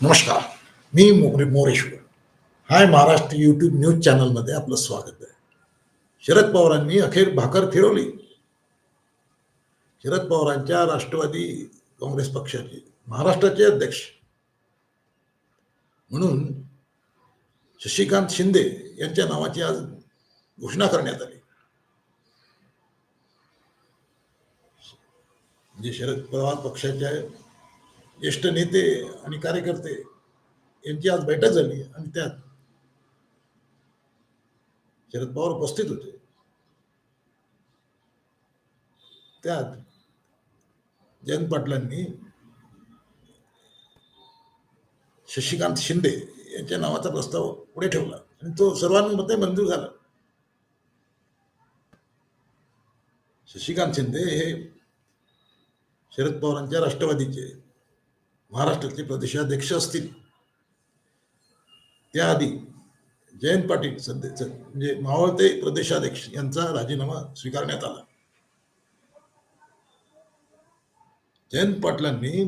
नमस्कार मी Mogari Moreshwar. Hi Maharashtra YouTube news चॅनलमध्ये आपलं स्वागत आहे. शरद पवारांनी अखेर भाकर फिरवली शरद पवारांच्या राष्ट्रवादी काँग्रेस पक्षाचे महाराष्ट्राचे अध्यक्ष. म्हणून शशिकांत शिंदे यांच्या नावाची आज घोषणा करण्यात आली. म्हणजे शरद पवार पक्षाच्या ज्येष्ठ नेते आणि कार्यकर्ते यांची आज बैठक झाली आणि त्यात शरद पवार उपस्थित होते. त्यात जयंत पाटलांनी शशिकांत शिंदे यांच्या नावाचा प्रस्ताव पुढे ठेवला आणि तो सर्वांमध्ये मंजूर झाला. शशिकांत शिंदे हे शरद पवारांच्या राष्ट्रवादीचे महाराष्ट्रातले प्रदेशाध्यक्ष असतील. त्याआधी जयंत पाटील सध्याचे म्हणजे मावळते प्रदेशाध्यक्ष यांचा राजीनामा स्वीकारण्यात आला. जयंत पाटलांनी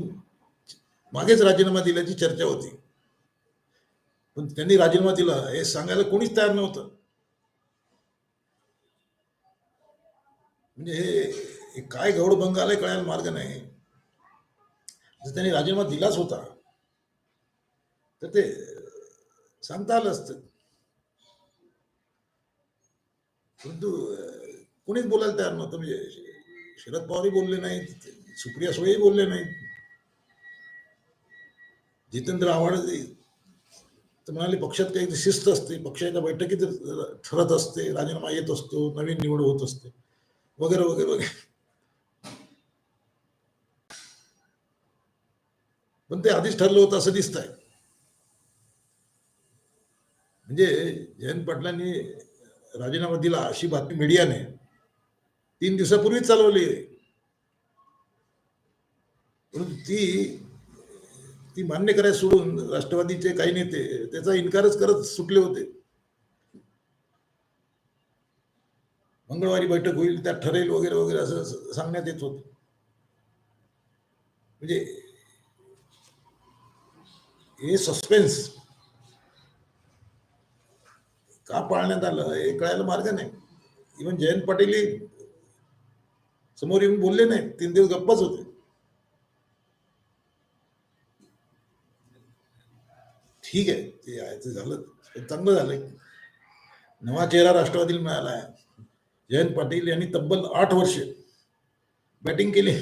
मागेच राजीनामा दिल्याची चर्चा होती. पण त्यांनी राजीनामा दिला हे सांगायला कोणीच तयार नव्हतं. म्हणजे हे हे काय गौडभंग आलाय कळायला मार्ग नाही. जर त्यांनी राजीनामा दिलाच होता तर ते सांगता आलं असतं. परंतु कोणीच बोलायला तयार नव्हतं. म्हणजे शरद पवारही बोलले नाहीत सुप्रिया सुळेही बोलले नाहीत. जितेंद्र आव्हाड तर म्हणाले पक्षात काही शिस्त असते पक्षाच्या बैठकीत ठरत असते राजीनामा येत असतो नवीन निवड होत असते वगैरे वगैरे वगैरे. पण ते आधीच ठरलं होतं असं दिसत आहे म्हणजे जयंत पाटलांनी राजीनामा दिला अशी बातमी मीडियाने. तीन दिवसापूर्वीच चालवली. आहे परंतु ती ती मान्य करायला सोडून राष्ट्रवादीचे काही नेते त्याचा इन्कारच करत सुटले होते. मंगळवारी बैठक होईल त्यात ठरेल वगैरे वगैरे असं सांगण्यात येत होतं. म्हणजे हे सस्पेन्स का पाळण्यात आलं? हे कळायला मार्ग नाही. इव्हन जयंत पाटील समोर येऊन बोलले नाही. तीन दिवस गप्पच होते. ठीक आहे. ते आहे ते झालं चांगलं झालंय. नवा चेहरा राष्ट्रवादीला मिळाला आहे. जयंत पाटील यांनी तब्बल आठ वर्ष बॅटिंग केली.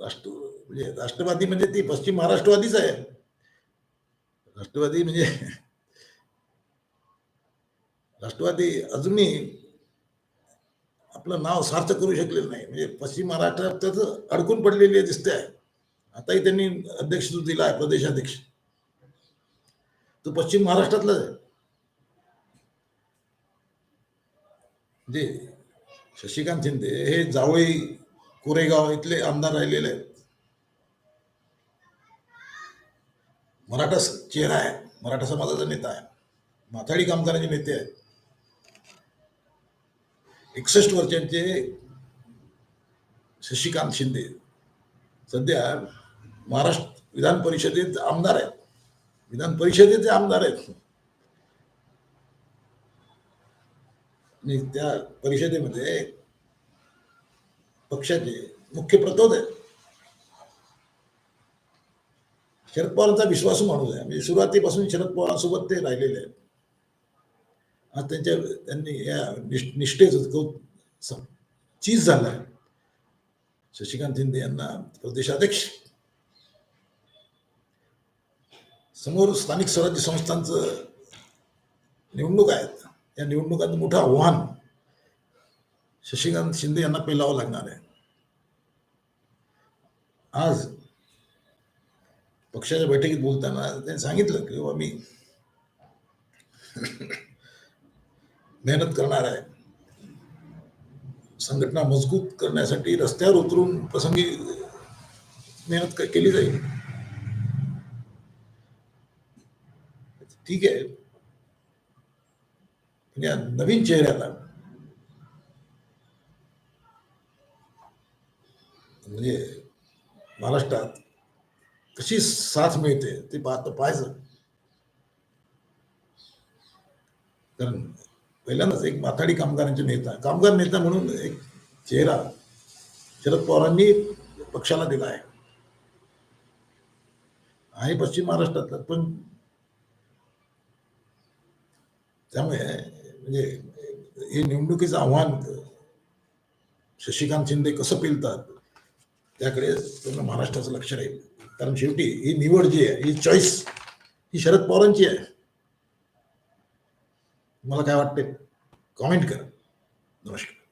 राष्ट्र म्हणजे राष्ट्रवादी म्हणजे ती पश्चिम महाराष्ट्रवादीच आहे. राष्ट्रवादी म्हणजे राष्ट्रवादी अजूनही आपलं नाव सार्थ करू शकलेलं नाही. म्हणजे पश्चिम महाराष्ट्रात अडकून पडलेली दिसते. आहे आताही त्यांनी अध्यक्ष दिला आहे प्रदेशाध्यक्ष तो पश्चिम महाराष्ट्रातलाच आहे. म्हणजे शशिकांत शिंदे हे जावई कोरेगाव इथले आमदार राहिलेले आहेत. मराठा चेहरा आहे. मराठा समाजाचा नेता आहे. माथाडी कामगारांचे नेते आहेत. एकसष्ट वर्षांचे शशिकांत शिंदे. सध्या महाराष्ट्र विधान परिषदेत आमदार आहेत. विधान परिषदेचे आमदार आहेत. आणि त्या परिषदेमध्ये पक्षाचे मुख्य प्रतोद आहेत. शरद पवारांचा विश्वासू माणूस आहे. म्हणजे सुरुवातीपासून शरद पवारांसोबत ते राहिलेले आहेत. आज त्यांच्या त्यांनी या निष् निष्ठेचं चीज झाला आहे. शशिकांत शिंदे यांना प्रदेशाध्यक्ष. समोर स्थानिक स्वराज्य संस्थांचं निवडणूक आहेत. या निवडणुकात मोठं आव्हान शशिकांत शिंदे यांना पेलावं लागणार आहे. आज पक्षाच्या बैठकीत बोलताना त्यांनी सांगितलं की बाबा मी मेहनत करणार आहे. संघटना मजबूत करण्यासाठी रस्त्यावर उतरून प्रसंगी मेहनत केली जाईल. ठीक आहे. पण या नवीन चेहऱ्याला म्हणजे महाराष्ट्रात कशी साथ मिळते ते पाहत पाहायचं. कारण पहिल्यांदाच एक माथाडी कामगारांचे नेता कामगार नेता म्हणून एक चेहरा शरद पवारांनी पक्षाला दिला आहे. आहे पश्चिम महाराष्ट्रातला पण त्यामुळे म्हणजे हे निवडणुकीचं आव्हान शशिकांत शिंदे कसं पेलतात त्याकडे पूर्ण महाराष्ट्राचं लक्ष राहील. कारण शेवटी ही निवड जी आहे ही चॉईस ही शरद पवारांची आहे. मला काय वाटते कॉमेंट करा. नमस्कार.